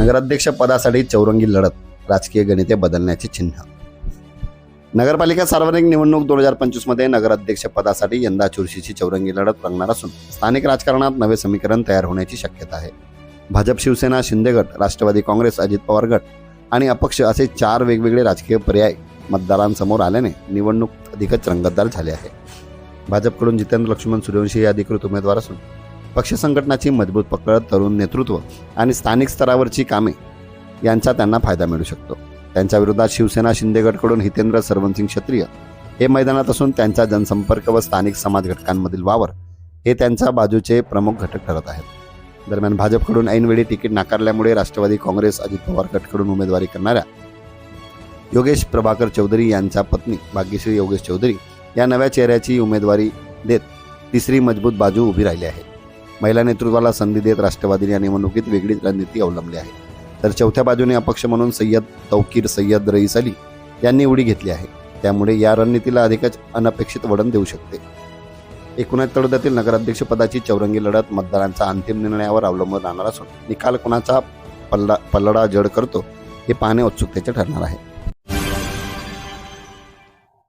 नगराध्यक्ष पदासाठी चौरंगी लढत राजकीय गणिते बदलण्याचे चिन्ह. नगरपालिका सार्वजनिक निवडणूक दोन हजार पंचवीसमध्ये नगराध्यक्ष पदासाठी यंदा चुरशीची चौरंगी लढत रंगणार असून स्थानिक राजकारणात नवे समीकरण तयार होण्याची शक्यता आहे. भाजप शिवसेना शिंदे गट राष्ट्रवादी काँग्रेस अजित पवार गट आणि अपक्ष असे चार वेगवेगळे राजकीय पर्याय मतदारांसमोर आल्याने निवडणूक अधिकच रंगतदार झाली आहे. भाजपकडून जितेंद्र लक्ष्मण सूर्यवंशी हे अधिकृत उमेदवार असून पक्ष संघटनाची मजबूत पकड तरुण नेतृत्व आणि स्थानिक स्तरावरची कामे यांचा त्यांना फायदा मिळू शकतो. त्यांच्या विरोधात शिवसेना शिंदे गटकडून हितेंद्र सरवनसिंग क्षत्रिय हे मैदानात असून त्यांचा जनसंपर्क व स्थानिक समाज घटकांमधील वावर हे त्यांच्या बाजूचे प्रमुख घटक ठरत आहेत. दरम्यान भाजपकडून ऐनवेळी तिकीट नाकारल्यामुळे राष्ट्रवादी काँग्रेस अजित पवार गटकडून उमेदवारी करणाऱ्या योगेश प्रभाकर चौधरी यांच्या पत्नी भाग्यश्री योगेश चौधरी या नव्या चेहऱ्याची उमेदवारी देत तिसरी मजबूत बाजू उभी राहिली आहे. महिला नेतृत्वाला संधी देत राष्ट्रवादीने या निवडणुकीत वेगळीच रणनीती अवलंबली आहे. तर चौथ्या बाजूने अपक्ष म्हणून सय्यद तौकीर सय्यद रईस अली यांनी उडी घेतली आहे. त्यामुळे या रणनीतीला अधिकच अनपेक्षित वळण देऊ शकते. एकूणच तळोद्यातील नगराध्यक्षपदाची चौरंगी लढत मतदारांचा अंतिम निर्णयावर अवलंबून राहणार असून निकाल कोणाचा पल्ला पल्लडा जड करतो हे पाहणे उत्सुकतेचे ठरणार आहे.